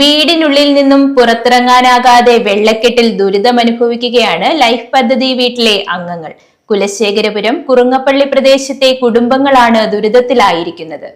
വീടിനുള്ളിൽ നിന്നും പുറത്തിറങ്ങാനാകാതെ വെള്ളക്കെട്ടിൽ ദുരിതമനുഭവിക്കുകയാണ് ലൈഫ് പദ്ധതി വീട്ടിലെ അംഗങ്ങൾ. കുലശേഖരപുരം കുറുങ്ങപ്പള്ളി പ്രദേശത്തെ കുടുംബങ്ങളാണ് ദുരിതത്തിലായിരിക്കുന്നത്.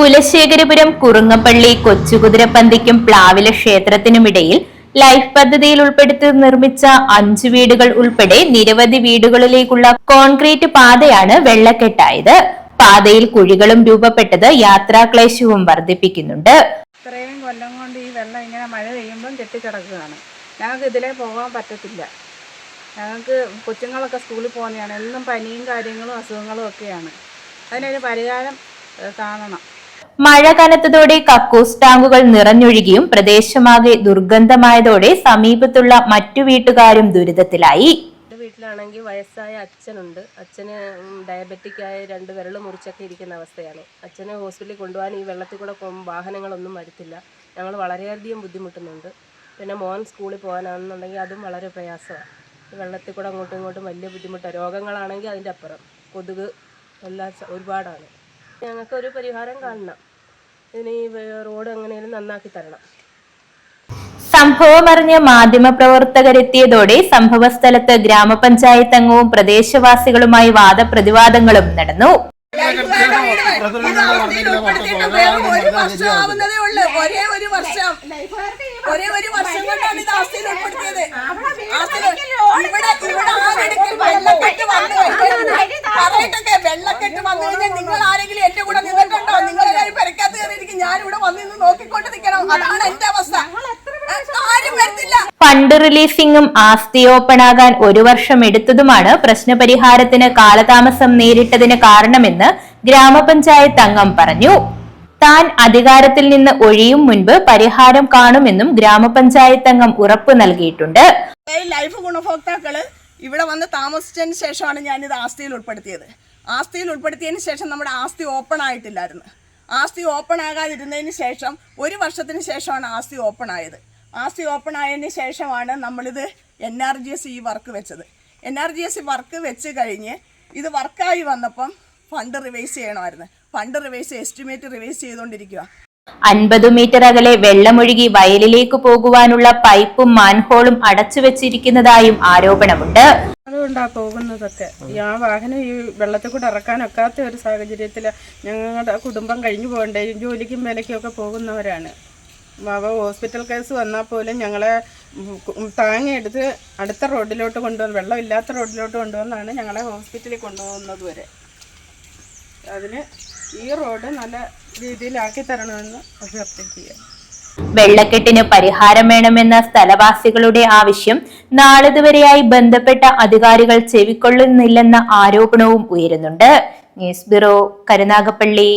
കുലശേഖരപുരം കുറുങ്ങപ്പള്ളി കൊച്ചുകുതിരപ്പന്തിക്കും പ്ലാവില ക്ഷേത്രത്തിനുമിടയിൽ ലൈഫ് പദ്ധതിയിൽ ഉൾപ്പെടുത്തി നിർമ്മിച്ച അഞ്ചു വീടുകൾ ഉൾപ്പെടെ നിരവധി വീടുകളിലേക്കുള്ള കോൺക്രീറ്റ് പാതയാണ് വെള്ളക്കെട്ടായത്. പാതയിൽ കുഴികളും രൂപപ്പെട്ടത് യാത്രാക്ലേശവും വർദ്ധിപ്പിക്കുന്നുണ്ട്. ഇത്രയും കൊല്ലം കൊണ്ട് ഈ വെള്ളം ഇങ്ങനെ മഴ പെയ്യുമ്പം കെട്ടിക്കിടക്കുകയാണ്. ഞങ്ങൾക്ക് ഇതിലേ പോകാൻ പറ്റത്തില്ല. ഞങ്ങൾക്ക് കൊച്ചുങ്ങളൊക്കെ സ്കൂളിൽ പോകുന്നതാണ്. എന്നും പനിയും കാര്യങ്ങളും അസുഖങ്ങളും ഒക്കെയാണ്. അതിനൊരു പരിഹാരം കാണണം. മഴ കനത്തതോടെ കക്കൂസ് ടാങ്കുകൾ നിറഞ്ഞൊഴുകിയും പ്രദേശമാകെ ദുർഗന്ധമായതോടെ സമീപത്തുള്ള മറ്റു വീട്ടുകാരും ദുരിതത്തിലായി. എന്റെ വീട്ടിലാണെങ്കിൽ വയസ്സായ അച്ഛനുണ്ട്. അച്ഛന് ഡയബറ്റിക് ആയ രണ്ട് വിരൽ മുറിച്ചൊക്കെ ഇരിക്കുന്ന അവസ്ഥയാണ്. അച്ഛനെ ഹോസ്പിറ്റലിൽ കൊണ്ടുപോകാൻ ഈ വെള്ളത്തിൽ കൂടെ വാഹനങ്ങളൊന്നും വരത്തില്ല. ഞങ്ങൾ വളരെയധികം ബുദ്ധിമുട്ടുന്നുണ്ട്. പിന്നെ മോൻ സ്കൂളിൽ പോകാനാണെന്നുണ്ടെങ്കിൽ അതും വളരെ പ്രയാസമാണ്. വെള്ളത്തിൽ കൂടെ അങ്ങോട്ടും ഇങ്ങോട്ടും വലിയ ബുദ്ധിമുട്ടാണ് രോഗങ്ങളാണെങ്കിൽ അതിന്റെ അപ്പുറം. കൊതുക് എല്ലാം ഒരുപാടാണ്. ഞങ്ങൾക്കൊരു പരിഹാരം കാണണം. ഇതിന് ഈ റോഡ് എങ്ങനെയും നന്നാക്കി തരണം. സംഭവമറിഞ്ഞ് മാധ്യമപ്രവർത്തകരെത്തിയതോടെ സംഭവസ്ഥലത്ത് ഗ്രാമപഞ്ചായത്ത് അംഗവും പ്രദേശവാസികളുമായി വാദപ്രതിവാദങ്ങളും നടന്നു. ഒരു ഒരേ ഒരു വർഷം. ഒരേ ഒരു വർഷം കൊണ്ടാണ് ഇത് ആസ്തിയിൽ ഉൾപ്പെടുത്തിയത്. ആസ്തിയിൽ ഇവിടെ ഇവിടെ ആരെടുക്കൽ വെള്ളക്കെട്ട് പറയട്ടൊക്കെ. വെള്ളക്കെട്ട് വന്നു കഴിഞ്ഞാൽ നിങ്ങൾ ആരെങ്കിലും എന്റെ കൂടെ നിന്നിട്ടുണ്ടോ? നിങ്ങൾ എല്ലാവരും പെരക്കാത്ത കയറിയിരിക്കും ഞാൻ ഇവിടെ വന്ന് നിന്ന് നോക്കിക്കൊണ്ട് നിൽക്കണം അതാണ് എന്റെ അവസ്ഥ. ആരും വരത്തില്ല. ഫണ്ട് റിലീസിംഗും ആസ്തി ഓപ്പണാകാൻ ഒരു വർഷം എടുത്തതുമാണ് പ്രശ്നപരിഹാരത്തിന് കാലതാമസം നേരിട്ടതിന് കാരണമെന്ന് ഗ്രാമപഞ്ചായത്ത് അംഗം പറഞ്ഞു. താൻ അധികാരത്തിൽ നിന്ന് ഒഴിയും മുൻപ് പരിഹാരം കാണുമെന്നും ഗ്രാമപഞ്ചായത്ത് അംഗം ഉറപ്പു നൽകിയിട്ടുണ്ട്. ലൈഫ് ഗുണഭോക്താക്കൾ ഇവിടെ വന്ന് താമസിച്ചതിന് ശേഷമാണ് ഞാനിത് ആസ്തിയിൽ ഉൾപ്പെടുത്തിയത്. ആസ്തിയിൽ ഉൾപ്പെടുത്തിയതിന് ശേഷം നമ്മുടെ ആസ്തി ഓപ്പൺ ആയിട്ടില്ലായിരുന്നു. ആസ്തി ഓപ്പൺ ആകാതിരുന്നതിന് ശേഷം ഒരു വർഷത്തിന് ശേഷമാണ് ആസ്തി ഓപ്പൺ ആയത്. ആസ്തി ഓപ്പൺ ആയതിന് ശേഷമാണ് നമ്മളിത് എൻ ആർ ജി എസ് ഈ വർക്ക് വെച്ചത്. N R G S work വെച്ച് കഴിഞ്ഞ് ഇത് വർക്കായി വന്നപ്പം ഫണ്ട് റിവൈസ് ചെയ്യണമായിരുന്നു. ഫണ്ട് റിവൈസ് എസ്റ്റിമേറ്റ് റിവൈസ് ചെയ്തുകൊണ്ടിരിക്കുക അൻപത് മീറ്റർ അകലെ വെള്ളമൊഴുകി വയലിലേക്ക് പോകുവാനുള്ള പൈപ്പും മാൻഹോളും അടച്ചു വെച്ചിരിക്കുന്നതായും ആരോപണമുണ്ട്. അതുകൊണ്ടാ പോകുന്നതൊക്കെ. ആ വാഹനം ഈ വെള്ളത്തിൽ കൂടെ ഇറക്കാനൊക്കാത്ത ഒരു സാഹചര്യത്തിൽ ഞങ്ങളുടെ കുടുംബം കഴിഞ്ഞു പോകണ്ടേ? ജോലിക്കും വിലയ്ക്കും ഒക്കെ പോകുന്നവരാണ്. അവ ഹോസ്പിറ്റൽ കേസ് വന്നാൽ പോലും ഞങ്ങളെ താങ്ങിയെടുത്ത് അടുത്ത റോഡിലോട്ട് കൊണ്ടുവന്ന് വെള്ളമില്ലാത്ത റോഡിലോട്ട് കൊണ്ടുവന്നാണ് ഞങ്ങളെ ഹോസ്പിറ്റലിൽ കൊണ്ടുപോകുന്നത് വരെ. അതിന് ഈ റോഡ് നല്ല രീതിയിലാക്കി തരണമെന്ന് അഭ്യർത്ഥിക്കുക വെള്ളക്കെട്ടിന് പരിഹാരം വേണമെന്ന സ്ഥലവാസികളുടെ ആവശ്യം നാളിതുവരെയായി ബന്ധപ്പെട്ട അധികാരികൾ ചെവിക്കൊള്ളുന്നില്ലെന്ന ആരോപണവും ഉയരുന്നുണ്ട്. News bureau Karunagappally.